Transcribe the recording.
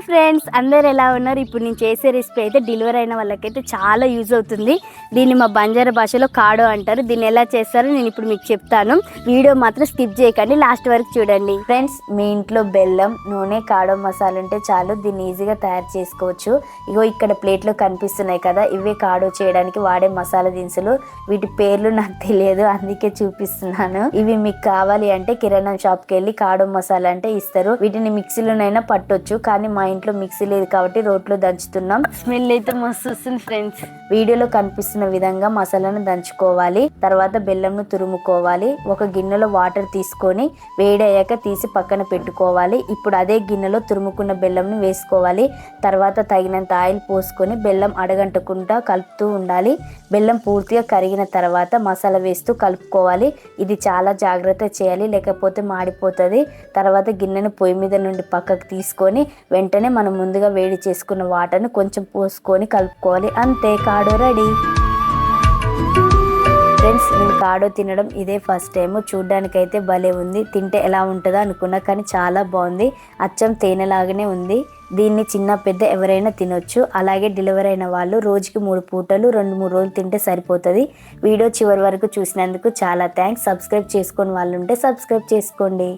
Hi friends అందరు ఎలా ఉన్నారు? ఇప్పుడు నేను చేసే రెసిపీ అయితే డెలివరీ అయిన వాళ్ళకైతే చాలా యూజ్ అవుతుంది. దీన్ని మా బంజారా భాషలో కాడో అంటారు. దీన్ని ఎలా చేస్తారో నేను ఇప్పుడు మీకు చెప్తాను. వీడియో మాత్రం స్కిప్ చేయకండి. లాస్ట్ వరకు చూడండి. ఫ్రెండ్స్ మీ ఇంట్లో బెల్లం నూనె కాడో మసాలా ఉంటే చాలు. దీన్ని ఈజీగా తయారు చేసుకోవచ్చు. ఇగో ఇక్కడ ప్లేట్లో కనిపిస్తున్నాయి కదా ఇవే కాడో చేయడానికి వాడే మసాలా దినుసులు. వీటి పేర్లు నాకు తెలియదు అందుకే చూపిస్తున్నాను. ఇవి మీకు కావాలి అంటే కిరాణా షాప్కి వెళ్ళి కాడో మసాలా అంటే ఇస్తారు. వీటిని మిక్సీలోనైనా పట్టొచ్చు కానీ మా ఇంట్లో మిక్సీ లేదు కాబట్టి రోట్లో దంచుతున్నాం. స్మెల్ అయితే మస్తు వస్తుంది ఫ్రెండ్స్. వీడియోలో కనిపిస్తున్న విధంగా మసాలాను దంచుకోవాలి. తర్వాత బెల్లంను తురుముకోవాలి. ఒక గిన్నెలో వాటర్ తీసుకొని వేడి అయ్యాక తీసి పక్కన పెట్టుకోవాలి. ఇప్పుడు అదే గిన్నెలో తురుముకున్న బెల్లంను వేసుకోవాలి. తర్వాత తగినంత ఆయిల్ పోసుకొని బెల్లం అడగంటకుండా కలుపుతూ ఉండాలి. బెల్లం పూర్తిగా కరిగిన తర్వాత మసాలా వేస్తూ కలుపుకోవాలి. ఇది చాలా జాగ్రత్త చేయాలి లేకపోతే మాడిపోతుంది. తర్వాత గిన్నెను పొయ్యి మీద నుండి పక్కకు తీసుకొని వెంటనే మనం ముందుగా వేడి చేసుకున్న వాటర్ని కొంచెం పోసుకొని కలుపుకోవాలి. అంతే కాడో రెడీ. ఫ్రెండ్స్ నేను కాడో తినడం ఇదే ఫస్ట్ టైం చూడ్డానికైతే భలే ఉంది. తింటే ఎలా ఉంటుందో అనుకున్నా కానీ చాలా బాగుంది. అచ్చం తేనెలాగానే ఉంది. దీన్ని చిన్న పెద్ద ఎవరైనా తినొచ్చు. అలాగే డెలివరీ అయిన వాళ్ళు రోజుకి మూడు పూటలు రెండు మూడు రోజులు తింటే సరిపోతుంది. వీడియో చివరి వరకు చూసినందుకు చాలా థ్యాంక్స్. సబ్స్క్రైబ్ చేసుకొని వాళ్ళు ఉంటే సబ్స్క్రైబ్ చేసుకోండి.